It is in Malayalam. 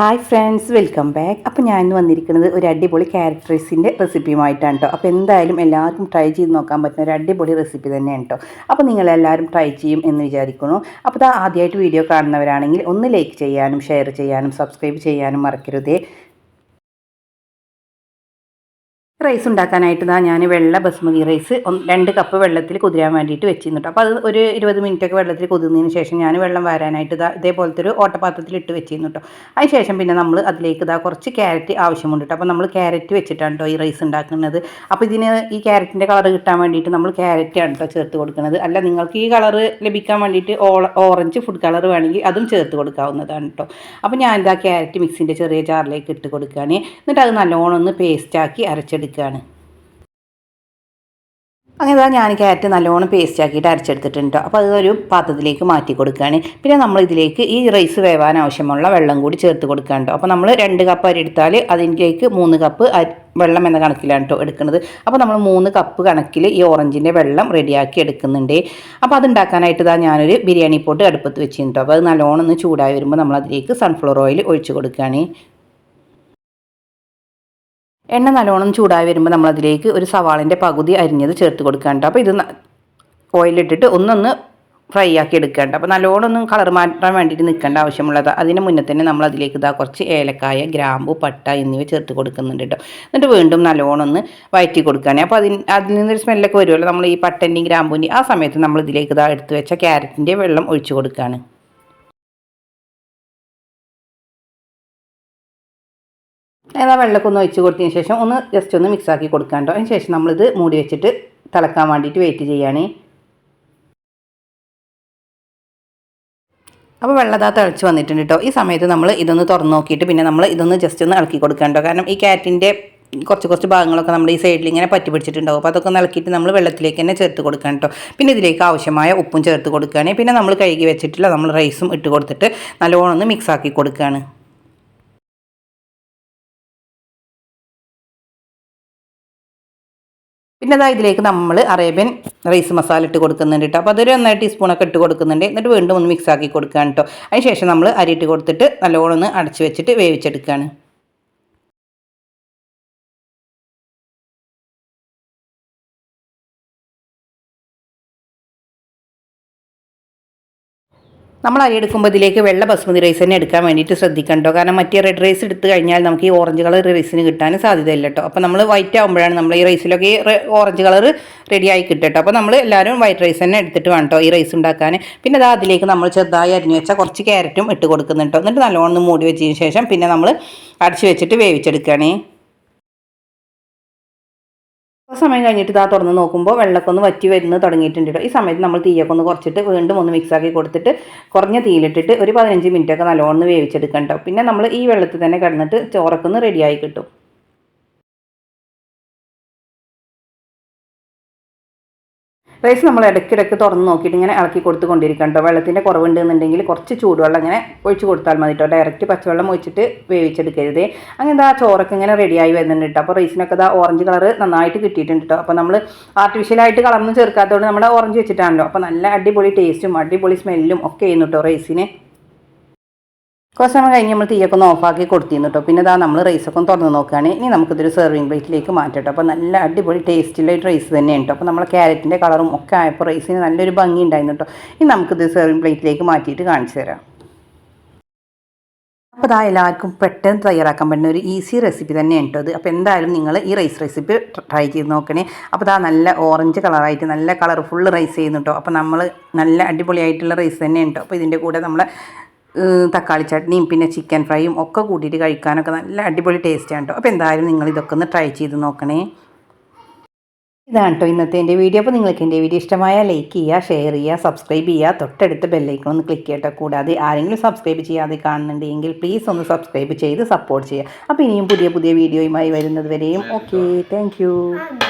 ഹായ് ഫ്രണ്ട്സ് വെൽക്കം ബാക്ക് അപ്പോൾ ഞാൻ ഇന്ന് വന്നിരിക്കുന്നത് ഒരു അടിപൊളി ക്യാരറ്റ് റൈസിന്റെ റെസിപ്പിയുമായിട്ടാണ് കേട്ടോ അപ്പോൾ എന്തായാലും എല്ലാവർക്കും ട്രൈ ചെയ്ത് നോക്കാൻ പറ്റുന്ന ഒരു അടിപൊളി റെസിപ്പി തന്നെയാണ് കേട്ടോ അപ്പോൾ നിങ്ങളെല്ലാവരും ട്രൈ ചെയ്യും എന്ന് വിചാരിക്കുന്നു. അപ്പോൾ ഇതാ ആദ്യമായിട്ട് വീഡിയോ കാണുന്നവരാണെങ്കിൽ ഒന്ന് ലൈക്ക് ചെയ്യാനും ഷെയർ ചെയ്യാനും സബ്സ്ക്രൈബ് ചെയ്യാനും മറക്കരുതേ. റൈസ് ഉണ്ടാക്കാനായിട്ട് ഇതാ ഞാൻ വെള്ള ബസ്മതി റൈസ് രണ്ട് കപ്പ് വെള്ളത്തിൽ കുതിരാൻ വേണ്ടിയിട്ട് വെച്ചിരുന്നു അപ്പോൾ അത് ഒരു ഇരുപത് മിനിറ്റൊക്കെ വെള്ളത്തിൽ കുതിർന്നതിന് ശേഷം ഞാൻ വെള്ളം വരാനായിട്ട് ഇതാ ഇതേപോലത്തെ ഒരു ഓട്ടപാത്രത്തിൽ ഇട്ട് വെച്ചിരുന്നു കേട്ടോ അതിന് ശേഷം പിന്നെ നമ്മൾ അതിലേക്ക് ഇതാ കുറച്ച് ക്യാരറ്റ് ആവശ്യമുണ്ട് കേട്ടോ അപ്പോൾ നമ്മൾ ക്യാരറ്റ് വെച്ചിട്ടാണ് കേട്ടോ ഈ റൈസ് ഉണ്ടാക്കുന്നത്. അപ്പോൾ ഇതിന് ഈ ക്യാരറ്റിന്റെ കളർ കിട്ടാൻ വേണ്ടിയിട്ട് നമ്മൾ ക്യാരറ്റാണ് കേട്ടോ ചേർത്ത് കൊടുക്കുന്നത്. അല്ല നിങ്ങൾക്ക് ഈ കളർ ലഭിക്കാൻ വേണ്ടിയിട്ട് ഓറഞ്ച് ഫുഡ് കളർ വേണമെങ്കിൽ അതും ചേർത്ത് കൊടുക്കാവുന്നതാണ് കേട്ടോ അപ്പോൾ ഞാൻ ക്യാരറ്റ് മിക്സിന്റെ ചെറിയ ജാറിലേക്ക് ഇട്ട് കൊടുക്കുകയാണ് എന്നിട്ട് അത് നല്ലോണം ഒന്ന് പേസ്റ്റാക്കി അരച്ചെടുക്കുകയാണ് അങ്ങനെ ഇതാ ഞാൻ ക്യാരറ്റ് നല്ലോണം പേസ്റ്റ് ആക്കിയിട്ട് അരച്ചെടുത്തിട്ടുണ്ട്. അപ്പോൾ അതൊരു പാത്രത്തിലേക്ക് മാറ്റി കൊടുക്കുകയാണ്. പിന്നെ നമ്മൾ ഇതിലേക്ക് ഈ റൈസ് വേവാൻ ആവശ്യമുള്ള വെള്ളം കൂടി ചേർത്ത് കൊടുക്കാനുണ്ടോ അപ്പോൾ നമ്മൾ രണ്ട് കപ്പ് അരി എടുത്താൽ അതിലേക്ക് മൂന്ന് കപ്പ് വെള്ളം എന്ന കണക്കിലാണ് കേട്ടോ എടുക്കുന്നത്. അപ്പോൾ നമ്മൾ മൂന്ന് കപ്പ് കണക്കിൽ ഈ ഓറഞ്ചിന്റെ വെള്ളം റെഡിയാക്കി എടുക്കുന്നുണ്ട്. അപ്പോൾ അത് ഉണ്ടാക്കാനായിട്ട് ഇതാ ഞാനൊരു ബിരിയാണി പോട്ട് അടുപ്പത്ത് വെച്ചിട്ടുണ്ടോ. അപ്പോൾ അത് നല്ലോണം ഒന്ന് ചൂടായി വരുമ്പോൾ നമ്മൾ അതിലേക്ക് സൺഫ്ലവർ ഓയിൽ ഒഴിച്ച് കൊടുക്കുകയാണ്. എണ്ണ നല്ലോണം ചൂടായി വരുമ്പോൾ നമ്മളതിലേക്ക് ഒരു സവാളിന്റെ പകുതി അരിഞ്ഞത് ചേർത്ത് കൊടുക്കാണ്ട് അപ്പോൾ ഇത് ഓയിലിട്ടിട്ട് ഒന്നൊന്ന് ഫ്രൈ ആക്കി എടുക്കേണ്ട അപ്പോൾ നല്ലോണം ഒന്നും കളർ മാറ്റാൻ വേണ്ടിയിട്ട് നിൽക്കേണ്ട ആവശ്യമുള്ളത് അതിന് മുന്നേ തന്നെ നമ്മൾ അതിലേക്ക് ഇതാ കുറച്ച് ഏലക്കായ ഗ്രാമ്പു പട്ട എന്നിവ ചേർത്ത് കൊടുക്കുന്നുണ്ട് കേട്ടോ എന്നിട്ട് വീണ്ടും നല്ലോണം ഒന്ന് വയറ്റി കൊടുക്കുകയാണ്. അപ്പോൾ അതിന് അതിൽ നിന്നൊരു സ്മെല്ലൊക്കെ വരുമല്ലോ. നമ്മൾ ഈ പട്ടന്റെയും ഗ്രാമ്പൂന്റെയും ആ സമയത്ത് നമ്മൾ ഇതിലേക്ക് ഇതാ എടുത്ത് വെച്ച ക്യാരറ്റിന്റെ വെള്ളം ഒഴിച്ചു കൊടുക്കുകയാണ്. ഏതാ വെള്ളക്കൊന്ന് ഒഴിച്ച് കൊടുത്തതിന് ശേഷം ഒന്ന് ജസ്റ്റ് ഒന്ന് മിക്സ് ആക്കി കൊടുക്കാൻ കേട്ടോ അതിന് ശേഷം നമ്മളിത് മൂടി വെച്ചിട്ട് തിളക്കാൻ വേണ്ടിയിട്ട് വെയിറ്റ് ചെയ്യുകയാണ് അപ്പോൾ വെള്ളതാ തിളച്ച് വന്നിട്ടുണ്ട് കേട്ടോ ഈ സമയത്ത് നമ്മൾ ഇതൊന്ന് തുറന്ന് നോക്കിയിട്ട് പിന്നെ നമ്മൾ ഇതൊന്ന് ജസ്റ്റ് ഒന്ന് ഇളക്കി കൊടുക്കാൻ കേട്ടോ കാരണം ഈ കാറ്റിന്റെ കുറച്ച് കുറച്ച് ഭാഗങ്ങളൊക്കെ നമ്മൾ ഈ സൈഡിൽ ഇങ്ങനെ പറ്റി പിടിച്ചിട്ടുണ്ടാവും. അപ്പോൾ അതൊക്കെ ഇളക്കിയിട്ട് നമ്മൾ വെള്ളത്തിലേക്ക് തന്നെ ചേർത്ത് കൊടുക്കണം കേട്ടോ പിന്നെ ഇതിലേക്ക് ആവശ്യമായ ഉപ്പും ചേർത്ത് കൊടുക്കുകയാണ് പിന്നെ നമ്മൾ കഴുകി വെച്ചിട്ടുള്ള നമ്മൾ റൈസും ഇട്ട് കൊടുത്തിട്ട് നല്ലോണം ഒന്ന് മിക്സ് ആക്കി കൊടുക്കുകയാണ് പിന്നെ അതാ ഇതിലേക്ക് നമ്മൾ അറേബ്യൻ റൈസ് മസാല ഇട്ട് കൊടുക്കുന്നുണ്ട് കേട്ടോ അപ്പോൾ അതൊരു ഒന്നര ടീസ്പൂണൊക്കെ ഇട്ട് കൊടുക്കുന്നുണ്ട്. എന്നിട്ട് വീണ്ടും ഒന്ന് മിക്സ് ആക്കി കൊടുക്കുകയാണ് കേട്ടോ അതിന് ശേഷം നമ്മൾ അരി ഇട്ട് കൊടുത്തിട്ട് നല്ലോണം ഒന്ന് അടച്ച് വെച്ചിട്ട് വേവിച്ചെടുക്കുകയാണ് നമ്മൾ അരി എടുക്കുമ്പോൾ ഇതിലേക്ക് വെള്ള ബസ്മതി റൈസ് തന്നെ എടുക്കാൻ വേണ്ടിയിട്ട് ശ്രദ്ധിക്കണ്ടോ? കാരണം മറ്റേ റെഡ് റൈസ് എടുത്തു കഴിഞ്ഞാൽ നമുക്ക് ഈ ഓറഞ്ച് കളർ റൈസിന് കിട്ടാൻ സാധ്യതയില്ല കേട്ടോ അപ്പോൾ നമ്മൾ വൈറ്റ് ആകുമ്പോഴാണ് നമ്മൾ ഈ റൈസിലൊക്കെ ഓറഞ്ച് കളർ റെഡി ആയി കിട്ടട്ടോ അപ്പോൾ നമ്മൾ എല്ലാവരും വൈറ്റ് റൈസ് തന്നെ എടുത്തിട്ട് വേണം കേട്ടോ ഈ റൈസ് ഉണ്ടാക്കാൻ പിന്നെ അത് അതിലേക്ക് നമ്മൾ ചെറുതായി അരിഞ്ഞു വെച്ചാൽ കുറച്ച് ക്യാരറ്റും ഇട്ട് കൊടുക്കുന്നുണ്ടോ എന്നിട്ട് നല്ലോണം മൂടി വെച്ചതിന് ശേഷം പിന്നെ നമ്മൾ അടച്ച് വെച്ചിട്ട് വേവിച്ചെടുക്കുകയാണേ. സമയം കഴിഞ്ഞിട്ട് ഇതാ തുറന്ന് നോക്കുമ്പോൾ വെള്ളമൊക്കെ ഒന്ന് വറ്റി വരുന്ന തുടങ്ങിയിട്ടുണ്ട് കേട്ടോ ഈ സമയത്ത് നമ്മൾ തീയൊക്കെ ഒന്ന് കുറച്ചിട്ട് വീണ്ടും ഒന്ന് മിക്സാക്കി കൊടുത്തിട്ട് കുറഞ്ഞ തീയിലിട്ടിട്ട് ഒരു പതിനഞ്ച് മിനിറ്റൊക്കെ നല്ലോണം വേവിച്ചെടുക്കണം കേട്ടോ പിന്നെ നമ്മൾ ഈ വെള്ളത്തിൽ തന്നെ കിടന്നിട്ട് ചോറൊക്കെ ഒന്ന് റെഡിയായി കിട്ടും. റൈസ് നമ്മൾ ഇടയ്ക്കിടയ്ക്ക് തുറന്ന് നോക്കിയിട്ട് ഇങ്ങനെ ഇളക്കി കൊടുത്തു കൊണ്ടിരിക്കണം കേട്ടോ. വെള്ളത്തിന്റെ കുറവുണ്ടെന്നുണ്ടെങ്കിൽ കുറച്ച് ചൂടുവെള്ളം ഇങ്ങനെ ഒഴിച്ച് കൊടുത്താൽ മതി കേട്ടോ. ഡയറക്റ്റ് പച്ചവെള്ളം ഒഴിച്ചിട്ട് വേവിച്ചെടുക്കരുത്. അങ്ങനെ ആ ചോറൊക്കെ ഇങ്ങനെ റെഡിയായി വരുന്നുണ്ട് കേട്ടോ. അപ്പോൾ റൈസിനൊക്കെ ഇതാ ഓറഞ്ച് കളർ നന്നായിട്ട് കിട്ടിയിട്ടുണ്ട് കേട്ടോ. അപ്പോൾ നമ്മൾ ആർട്ടിഫിഷ്യലായിട്ട് കളർന്ന് ചേർക്കാത്തതുകൊണ്ട് നമ്മുടെ ഓറഞ്ച് വെച്ചിട്ടാണല്ലോ. അപ്പോൾ നല്ല അടിപൊളി ടേസ്റ്റും അടിപൊളി സ്മെല്ലും ഒക്കെ ചെയ്യുന്നു കേട്ടോ റൈസിന്. കുറച്ച് സമയം കഴിഞ്ഞ് നമ്മൾ തീയൊക്കെ ഒന്ന് ഓഫാക്കി കൊടുത്തിരുന്നു കേട്ടോ. പിന്നെ ഇതാ നമ്മൾ റൈസൊക്കെ ഒന്ന് തുറന്ന് നോക്കുകയാണ്. ഇനി നമുക്കിതൊരു സെർവിങ് പ്ലേറ്റിലേക്ക് മാറ്റട്ടോ അപ്പോൾ നല്ല അടിപൊളി ടേസ്റ്റുള്ള ഒരു റൈസ് തന്നെയാണ് കേട്ടോ. അപ്പോൾ നമ്മൾ ക്യാരറ്റിന്റെ കളറും ഒക്കെ ആയപ്പോൾ റൈസിന് നല്ലൊരു ഭംഗി ഉണ്ടായിരുന്നു കേട്ടോ. ഇനി നമുക്കിത് സെർവിങ് പ്ലേറ്റിലേക്ക് മാറ്റിയിട്ട് കാണിച്ചു തരാം. അപ്പോൾ ഇതാ എല്ലാവർക്കും പെട്ടെന്ന് തയ്യാറാക്കാൻ പറ്റുന്ന ഒരു ഈസി റെസിപ്പി തന്നെ കേട്ടോ അത് അപ്പോൾ എന്തായാലും നിങ്ങൾ ഈ റൈസ് റെസിപ്പി ട്രൈ ചെയ്ത് നോക്കണേ. അപ്പോൾ ഇതാ നല്ല ഓറഞ്ച് കളറായിട്ട് നല്ല കളർഫുൾ റൈസ് ചെയ്യുന്നു കേട്ടോ. അപ്പോൾ നമ്മൾ നല്ല അടിപൊളിയായിട്ടുള്ള റൈസ് തന്നെയാണ് കേട്ടോ. അപ്പോൾ ഇതിന്റെ കൂടെ നമ്മൾ തക്കാളി ചട്നിയും പിന്നെ ചിക്കൻ ഫ്രൈയും ഒക്കെ കൂട്ടിയിട്ട് കഴിക്കാനൊക്കെ നല്ല അടിപൊളി ടേസ്റ്റാണ് കേട്ടോ അപ്പോൾ എന്തായാലും നിങ്ങൾ ഇതൊക്കെ ഒന്ന് ട്രൈ ചെയ്ത് നോക്കണേ. ഇതാണ് കേട്ടോ ഇന്നത്തെ എന്റെ വീഡിയോ അപ്പോൾ നിങ്ങൾക്ക് എന്റെ വീഡിയോ ഇഷ്ടമായ ലൈക്ക് ചെയ്യുക ഷെയർ ചെയ്യുക സബ്സ്ക്രൈബ് ചെയ്യുക. തൊട്ടടുത്ത് ബെല്ലൈക്കൺ ഒന്ന് ക്ലിക്ക് ചെയ്യട്ടോ. കൂടാതെ ആരെങ്കിലും സബ്സ്ക്രൈബ് ചെയ്യാതെ കാണുന്നുണ്ടെങ്കിൽ പ്ലീസ് ഒന്ന് സബ്സ്ക്രൈബ് ചെയ്ത് സപ്പോർട്ട് ചെയ്യുക. അപ്പോൾ ഇനിയും പുതിയ പുതിയ വീഡിയോയുമായി വരുന്നത് വരെയും. Okay thank